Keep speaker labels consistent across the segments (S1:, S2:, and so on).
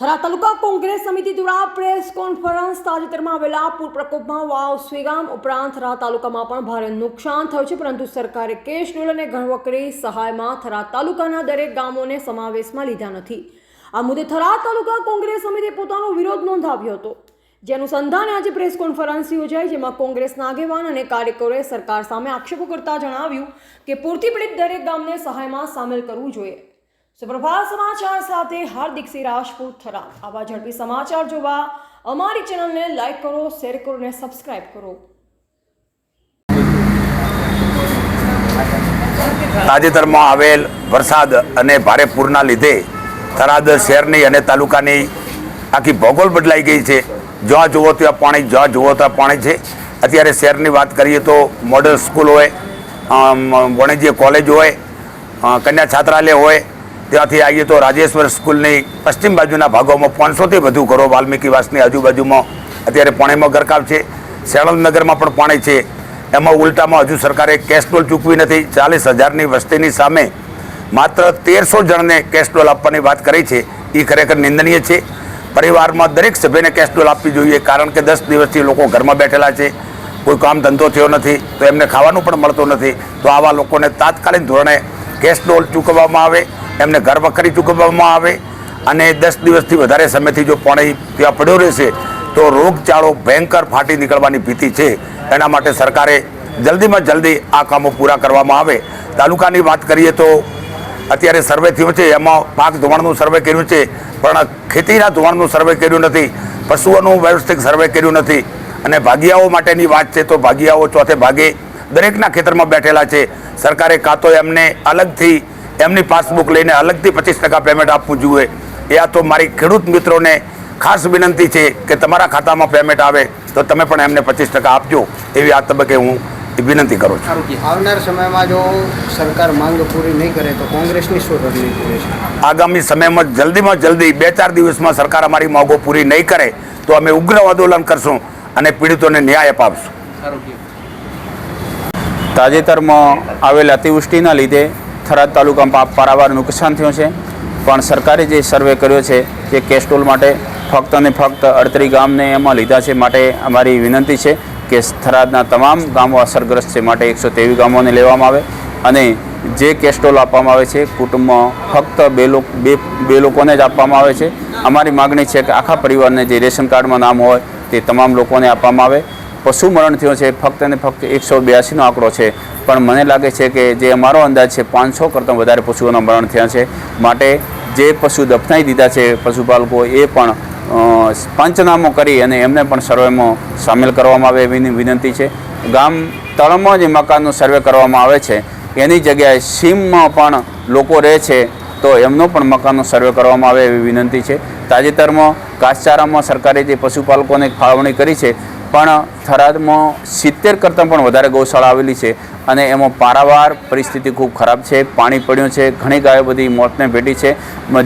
S1: થરા તાલુકા કોંગ્રેસ સમિતિ દ્વારા press conference તાજેતરમાં આવેલા પૂર પ્રકોપમાં વાવ સ્વીગામ ઉપરાંત થરા તાલુકામાં પણ ભારે નુકસાન થયું છે, પરંતુ સરકારે કેશ ડોલ અને ઘણવકરી સહાયમાં થરા તાલુકાના દરેક ગામોને સમાવેશમાં લીધા નથી. આ મુદ્દે થરા તાલુકા કોંગ્રેસ સમિતિએ પોતાનો વિરોધ નોંધાવ્યો હતો. જે અનુસંધાને આજે પ્રેસ કોન્ફરન્સ યોજાઈ, જેમાં કોંગ્રેસના આગેવાન અને કાર્યકરોએ સરકાર સામે આક્ષેપો કરતા જણાવ્યું કે પૂરથી પીડિત દરેક ગામને સહાયમાં સામેલ કરવું જોઈએ. સુપ્રભાત સમાચાર સાથે હાર્દિક સિંહ રાજપૂત થરા આવા ઝડપી સમાચાર જોવા અમારી ચેનલને લાઈક કરો, શેર કરો અને સબસ્ક્રાઇબ કરો.
S2: તાજેતરમાં આવેલ વરસાદ અને ભારે પૂરના લીધે થરાદ શહેરની અને તાલુકાની આખી ભૌગોળ બદલાઈ ગઈ છે. જ્યાં જુઓ ત્યાં પાણી, જ્યાં જુઓ ત્યાં પાણી છે. અત્યારે શહેરની વાત કરીએ તો મોડલ સ્કૂલ હોય વાણિજ્ય કોલેજ હોય કન્યા છાત્રાલય હોય ત્યાંથી આવીએ તો રાજેશ્વર સ્કૂલની પશ્ચિમ બાજુના ભાગોમાં પાંચસોથી વધુ ઘરો વાલ્મીકી વાસની આજુબાજુમાં અત્યારે પાણીમાં ગરકાવ છે. સેણલનગરમાં પણ પાણી છે. એમાં ઉલટામાં હજુ સરકારે કેસ્ટોલ ચૂકવી નથી. ચાલીસ હજારની વસ્તીની સામે માત્ર તેરસો જણને કેસ્ટોલ આપવાની વાત કરી છે. એ ખરેખર નિંદનીય છે. પરિવારમાં દરેક સભ્યને કેસ્ટોલ આપવી જોઈએ કારણ કે દસ દિવસથી લોકો ઘરમાં બેઠેલા છે. કોઈ કામ ધંધો થયો નથી તો એમને ખાવાનું પણ મળતું નથી. તો આવા લોકોને તાત્કાલિક ધોરણે કેસ્ટોલ ચૂકવવામાં આવે. એમને ઘર વખરી ચૂકવવામાં આવે અને દસ દિવસથી વધારે સમયથી જો પાણી ત્યાં પડ્યો રહેશે, તો રોગચાળો ભયંકર ફાટી નીકળવાની ભીતિ છે. એના માટે સરકારે જલ્દીમાં જલ્દી આ કામો પૂરા કરવામાં આવે. તાલુકાની વાત કરીએ તો અત્યારે સર્વે થયો છે, એમાં પાક ધોવાણનું સર્વે કર્યું છે, પણ ખેતીના ધોવાણનું સર્વે કર્યું નથી, પશુઓનું વ્યવસ્થિત સર્વે કર્યું નથી. અને ભાગિયાઓ માટેની વાત છે, તો ભાગીયાઓ ચોથે ભાગે દરેકના ખેતરમાં બેઠેલા છે. સરકારે કાં તો એમને અલગથી એમની પાસબુક લઈને અલગથી પચીસ ટકા પેમેન્ટ આપવું જોઈએ. એ આ તો મારી ખેડૂત મિત્રોને ખાસ વિનંતી છે કે તમારા ખાતામાં પેમેન્ટ આવે તો તમે પણ એમને પચીસ ટકા આપજો. એવી આ તબક્કે હું વિનંતી કરું છું.
S3: આવનાર સમયમાં જો સરકાર માંગ પૂરી નહીં કરે તો કોંગ્રેસની શું રણનીતિ
S2: આગામી સમયમાં જલ્દીમાં જલ્દી બે ચાર દિવસમાં સરકાર અમારી માંગો પૂરી નહીં કરે તો અમે ઉગ્ર આંદોલન કરશું અને પીડિતોને ન્યાય અપાવશું.
S4: તાજેતરમાં આવેલ અતિવૃષ્ટિના લીધે થરાદ તાલુકામાં પારાવાર નુકસાન થયું છે. પણ સરકારે જે સર્વે કર્યો છે તે કેસ્ટોલ માટે ફક્ત અને ફક્ત અડતરી ગામને એમાં લીધા છે માટે અમારી વિનંતી છે કે થરાદના તમામ ગામો અસરગ્રસ્ત છે માટે એકસો ત્રેવીસ ગામોને લેવામાં આવે અને જે કેસ્ટોલ આપવામાં આવે છે કુટુંબમાં ફક્ત બે લોક, બે બે લોકોને જ આપવામાં આવે છે. અમારી માગણી છે કે આખા પરિવારને જે રેશન કાર્ડમાં નામ હોય તે તમામ લોકોને આપવામાં આવે. પશુ મરણ થયો છે, ફક્ત અને ફક્ત એકસો બ્યાસીનો આંકડો છે. પણ મને લાગે છે કે જે અમારો અંદાજ છે, પાંચસો કરતાં વધારે પશુઓના મરણ થયા છે. માટે જે પશુ દફનાઈ દીધા છે પશુપાલકો, એ પણ પંચનામો કરી અને એમને પણ સર્વેમાં સામેલ કરવામાં આવે એવી વિનંતી છે. ગામ તળમાં જે મકાનનો સર્વે કરવામાં આવે છે. એની જગ્યાએ સીમમાં પણ લોકો રહે છે, તો એમનો પણ મકાનનો સર્વે કરવામાં આવે એવી વિનંતી છે. તાજેતરમાં ઘાસચારામાં સરકારે જે પશુપાલકોને ફાળવણી કરી છે પણ થરાદમાં સિત્તેર કરતાં પણ વધારે ગૌશાળા આવેલી છે અને એમાં પારાવાર પરિસ્થિતિ ખૂબ ખરાબ છે, પાણી પડ્યું છે, ઘણી ગાયો બધી મોતને ભેટી છે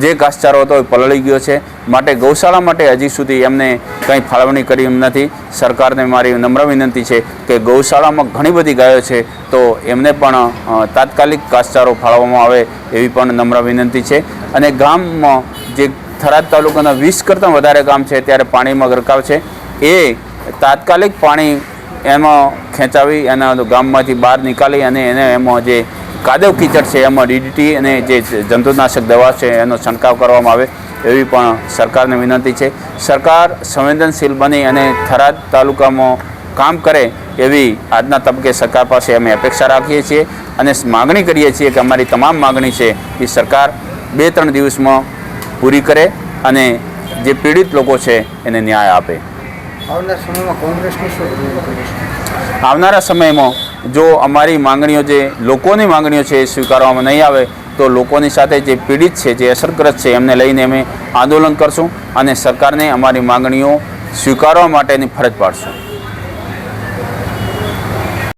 S4: જે ઘાસચારો હતો એ પલળી ગયો છે. માટે ગૌશાળા માટે હજી સુધી એમને કંઈ ફાળવણી કરી એમ નથી. સરકારને મારી નમ્ર વિનંતી છે કે ગૌશાળામાં ઘણી બધી ગાયો છે તો એમને પણ તાત્કાલિક ઘાસચારો ફાળવવામાં આવે એવી પણ નમ્ર વિનંતી છે. અને ગામમાં જે થરાદ તાલુકાના વીસ કરતાં વધારે ગામ છે, ત્યારે પાણીમાં ગરકાવ છે. એ તાત્કાલિક પાણી એમાં ખેંચાવી એના ગામમાંથી બહાર નીકાળી અને એને એમાં જે કાદવ કીચડ છે, એમાં ડીડીટી અને જે જંતુનાશક દવા છે, એનો છંટકાવ કરવામાં આવે એવી પણ સરકારને વિનંતી છે. સરકાર સંવેદનશીલ બની અને થરાદ તાલુકામાં કામ કરે એવી આજના તબકે સરકાર પાસે અમે અપેક્ષા રાખીએ છીએ અને માગણી કરીએ છીએ કે અમારી તમામ માગણી છે એ સરકાર બે ત્રણ દિવસમાં પૂરી કરે અને જે પીડિત લોકો છે એને ન્યાય આપે. આવનાર સમયમાં જો અમારી માંગણીઓ જે લોકોની માંગણીઓ છે એ સ્વીકારવામાં નહીં આવે, તો લોકોની સાથે જે પીડિત છે, જે અસરગ્રસ્ત છે, એમને લઈને અમે આંદોલન કરશું અને સરકારને અમારી માંગણીઓ સ્વીકારવા માટેની ફરજ પાડશું.